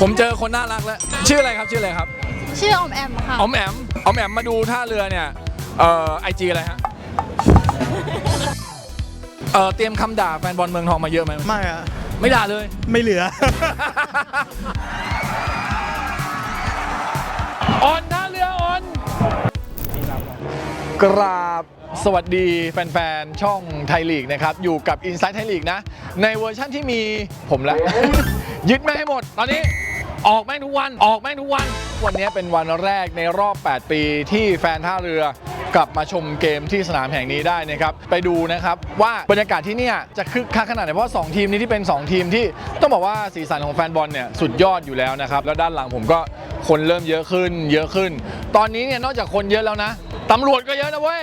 ผมเจอคนน่ารักแล้ว ชื่ออะไรครับชื่ออะไรครับ ชื่อออมแอมค่ะ ออมแอมออมแอมมาดูท่าเรือเนี่ย เอ่อไอจีอะไรฮะ เอ่อเตรียมคำด่าแฟนบอลเมืองทองมาเยอะไหมไม่อะไม่ด่าเลย ไม่เหลือ ออนท่าเรือออน กราบสวัสดีแฟนๆ ช่องไทยลีกนะครับ อยู่กับ Inside ไทยลีกนะ ในเวอร์ชั่นที่มีผมละยึดแม่งให้หมดตอนนี้ ออกแม่งทุกวัน ออกแม่งทุกวัน วันนี้เป็นวันแรกในรอบ 8 ปีที่แฟนท่าเรือกลับมาชมเกมที่สนามแห่งนี้ได้นะครับไปดูนะครับว่าบรรยากาศที่เนี่ยจะคึกคักขนาดไหนเพราะ 2 ทีมนี้ที่เป็น 2 ทีมที่ต้องบอกว่าสีสันของแฟนบอลเนี่ยสุดยอดอยู่แล้วนะครับแล้วด้านหลังผมก็คนเริ่มเยอะขึ้น เยอะขึ้น ตอนนี้เนี่ยนอกจากคนเยอะแล้วนะตำรวจก็เยอะนะเว้ย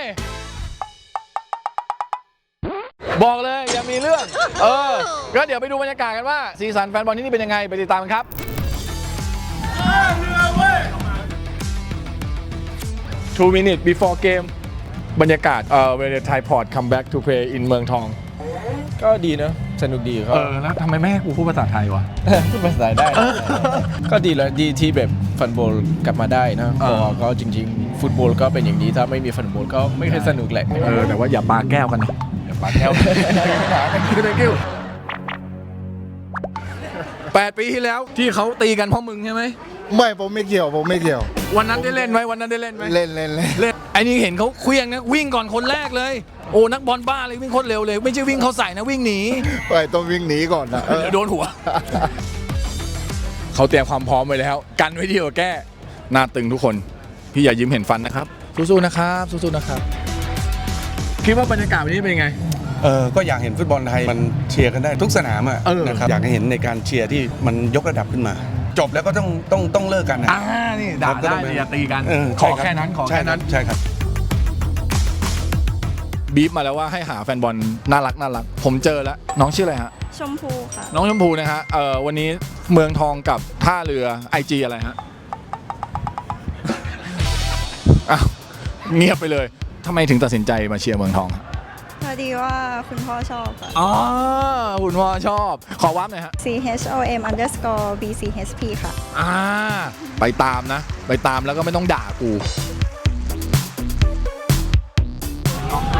บอกเลยอย่ามีเรื่อง เออก็เดี๋ยวไปดูบรรยากาศกันว่าสีสันแฟนบอลที่นี่เป็นยังไงไปติดตามกันครับ Two minutes before game บรรยากาศเอ่อ when the Thai port come back to play in เมืองทอง ก็ดีนะ สนุกดีเอเขาอแล้วทำไมไม่ให้กูพูดภาษาไทยวะ พูดภาษาไทยได้นะก็ดีแล้วดีที่แบบฟันโบอลกลับมาได้นะเออ เพราะก็จริง ๆ ฟุตบอลก็เป็นอย่างนี้ถ้าไม่มีฟันโบอลก็ไม่เคอยสนุกแหละเออแต่ว่าอย่าปาแก้วกันนะปากแก้วคือ thank you แปดปีที่แล้วที่เขาตีกันเพราะมึงใช่ไหมไม่ผมไม่เกี่ยวผมไม่เกี่ยว วันนั้นได้เล่นไหมวันนั้นได้เล่นไหมเล่นเล่นเล่นเล่นไอ้นี่เห็นเขาเคลี้ยงนะวิ่งก่อนคนแรกเลย โอ้นักบอลบ้าเลยวิ่งโคตรเร็วเลย ไม่ใช่วิ่งเขาใส่นะวิ่งหนีไปต้องวิ่งหนีก่อนนะเออเดี๋ยวโดนหัว เขาเตรียมความพร้อมไว้แล้ว กันไว้ดีกว่าแก้หน้าตึงทุกคน พี่อย่ายิ้มเห็นฟันนะครับ สู้ๆนะครับสู้ๆนะครับคิดว่าบรรยากาศวันนี้เป็นยังไง เออก็อยากเห็นฟุตบอลไทยมันเชียร์กันได้ทุกสนามอะเออนะครับอยากให้เห็นในการเชียร์ที่มันยกระดับขึ้นมา จบแล้วก็ต้องต้องต้องเลิกกันนะ อ่านี่ด่าครับก็ได้ต้องเป็นแต่อย่าตีกันเออขอใช่รับแค่นั้นขอใช่แค่นั้น ใช่ครับ บีบมาแล้วว่าให้หาแฟนบอลน่ารักน่ารัก ผมเจอแล้ว น้องชื่ออะไรฮะ ชมพูค่ะ น้องชมพูนะฮะเอ่อวันนี้เมืองทองกับท่าเรือไอจีอะไรฮะอ้าวเงียบไปเลยทำไมถึงตัดสินใจมาเชียร์เมืองทองฮะพ อดีว่าคุณพ่อชอบค่ะ อ๋อคุณพ่อชอบ ขอวับหน่อยฮะ C H O M underscore B C H P ค่ะ อ่า ไปตามนะ ไปตามแล้วก็ไม่ต้องด่ากู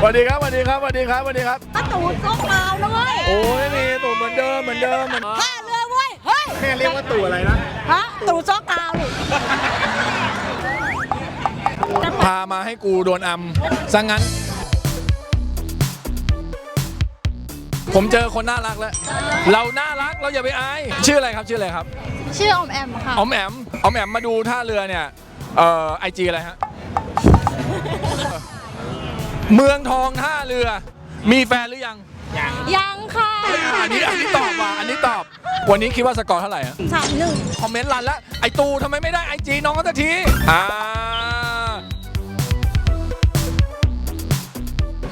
สวัสดีครับสวัสดีครับสวัสดีครับสวัสดีครับประตูโต๊ะเปล่านะเว้ยโอ้ยนี่ตัวเหมือนเดิมเหมือนเดิมเหมือนท่าเรือเว้ย เฮ้ย แม่เรียกว่าตัวอะไรนะ ฮะ ตู่โต๊ะเปล่าพามาให้กูโดนอัมซะงั้น ผมเจอคนน่ารักแล้ว เราน่ารักเราอย่าไปอาย ชื่ออะไรครับชื่ออะไรครับ ชื่อออมแอมค่ะ ออมแอมออมแอมมาดูท่าเรือเนี่ย เอ่อไอจีอะไรฮะ เมืองทองท่าเรือ มีแฟนหรือยังยังค่ะอันนี้อันนี้ตอบว่ะอันนี้ตอบ วันนี้คิดว่าสกอร์เท่าไหร่ฮะสามหนึ่งคอมเมนต์รันแล้ว ไอตูทำไมไม่ได้ไอจีน้องก็สักทีอ่า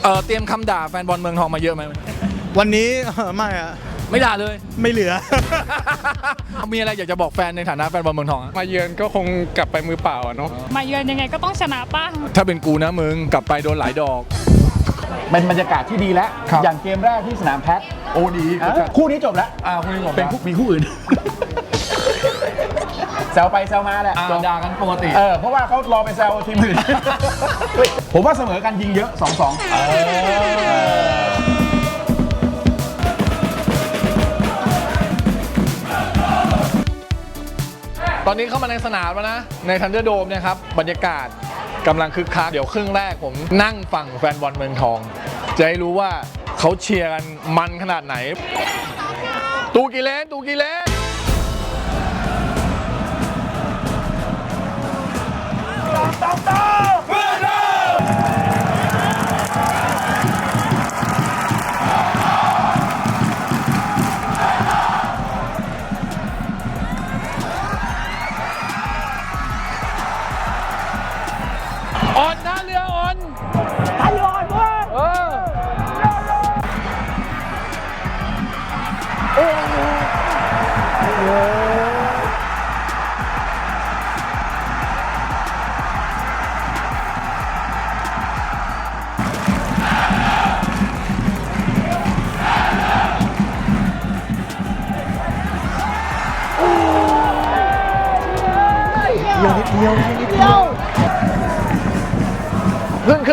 เออเตรียมคำด่าแฟนบอลเมืองทองมาเยอะไหม วันนี้ ไม่อะไม่ด่าเลย ไม่เหลือมีอะไรอยากจะบอกแฟนในฐานะแฟนบอลเมืองทองอะมาเยือนก็คงกลับไปมือเปล่าอะเนาะ มาเยือนยังไงก็ต้องชนะป้า ถ้าเป็นกูนะมึงกลับไปโดนหลายดอก เป็นบรรยากาศที่ดีแล้ว ครับ อย่างเกมแรกที่สนามแพทโอ้ดีอะคู่นี้จบแล้ว อ่าคุณผมเป็นคู่มีคู่อื่น แซวไปแซวมาแหละอ่าจบด่ากันปกติ เออ เพราะว่าเขารอไปแซวทีมอื่น ผมว่าเสมอกันยิงเยอะ 2-2 ตอนนี้เข้ามาในสนามแล้วนะ ในทันเดอร์โดมนะครับ บรรยากาศกำลังคึกคักเดี๋ยวครึ่งแรกผมนั่งฝั่งแฟนบอลเมืองทอง จะให้รู้ว่าเขาเชียร์กันมันขนาดไหน ตูกิเลนตูกิเลน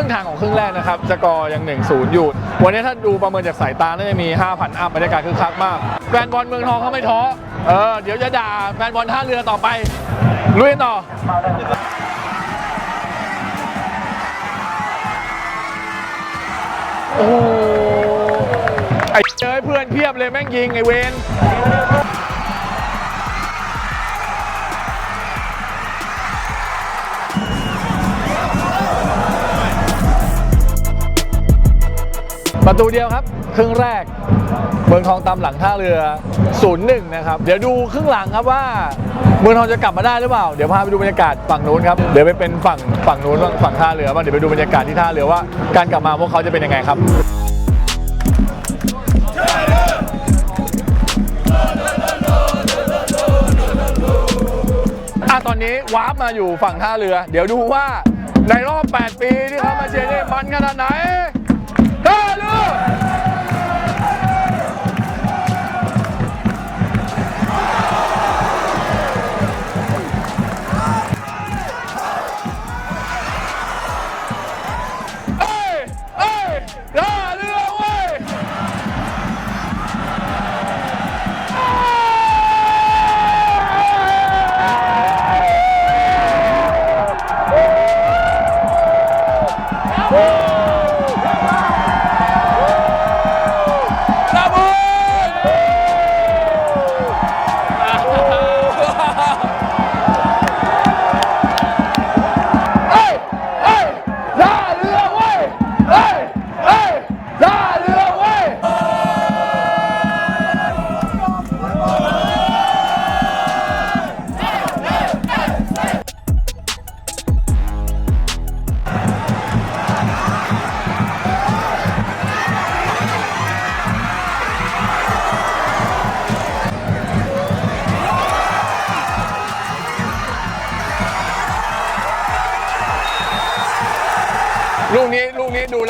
งทางของครึ่งแรกนะครับสกอร์ยัง1นศูนย์อยู่ วันนี้ถ้าดูประเมินจากสายตาน่าจะมี 5,000 อัพบรรยากาศคึกคักมาก แฟนบอลเมืองทองเขาไม่ท้อ เออ เดี๋ยวจะด่าแฟนบอลท่าเรือต่อไป ลุยต่อโอ้โหไอ้เจอเพื่อนเพียบเลยแม่งยิงไอ้เวน ประตูเดียวครับ ครึ่งแรก เมืองทองตามหลังท่าเรือ 0-1 นะครับ เดี๋ยวดูครึ่งหลังครับว่า เมืองทองจะกลับมาได้หรือเปล่า เดี๋ยวพาไปดูบรรยากาศฝั่งนู้นครับ เดี๋ยวไปเป็นฝั่งฝั่งนู้นฝั่งท่าเรือบ้างเดี๋ยวไปดูบรรยากาศที่ท่าเรือว่า การกลับมาพวกเขาจะเป็นยังไงครับอะตอนนี้วาร์ปมาอยู่ฝั่งท่าเรือ เดี๋ยวดูว่าในรอบ 8 ปีที่เขามาเชียร์นี่มันขนาดไหน ท่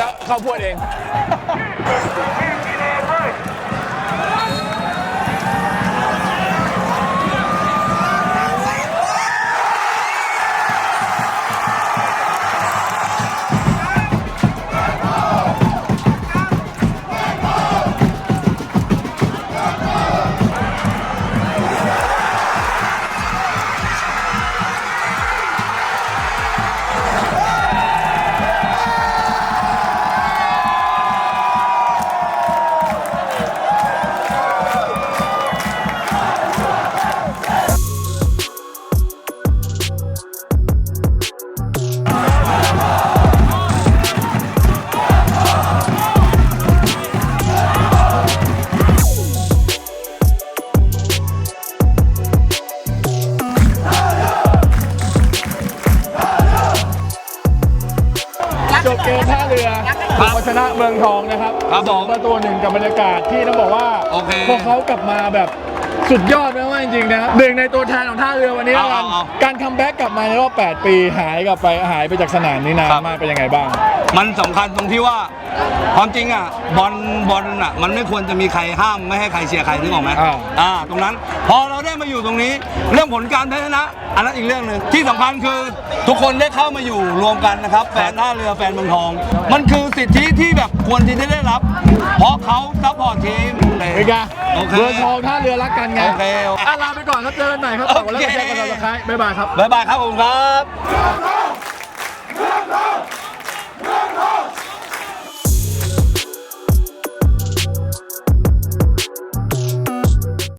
แล้วเข้าพวดเอง จบเกมท่าเรือบุกมาชนะเมืองทองนะครับครับผมสองประตูหนึ่งกับบรรยากาศที่ต้องบอกว่าโอเค พวกเขากลับมาแบบสุดยอดมากๆจริงๆนะครับหนึ่งในตัวแทนของท่าเรือวันนี้เอาแล้วกันเอาการคัมแบ็กกลับมาในรอบ 8 ปีหายกลับไปหายไปจากสนามนี้นานครับ มากเป็นยังไงบ้าง มันสำคัญตรงที่ว่าความจริงอะบอลบอลอะมันไม่ควรจะมีใครห้ามไม่ให้ใครเชียร์ใครนึกออกไหมอ่า อ่าตรงนั้น พอเราได้มาอยู่ตรงนี้ เรื่องผลการแพ้ชนะ อันนั้นอีกเรื่องหนึ่งที่สำคัญคือทุกคนได้เข้ามาอยู่รวมกันนะครับ แฟนท่าเรือแฟนเมืองทอง มันคือสิทธิที่แบบควรที่จะได้รับ เพราะเขาซัพพอร์ตทีม เป็นไงโอเคเมืองทองท่าเรือรักกันไง โอเคโอเคอะลาไปก่อนครับเจอกันใหม่ครับฝากกดไลค์กดแชร์กดติดตามบ๊ายบายครับ บ๊ายบายครับผมครับ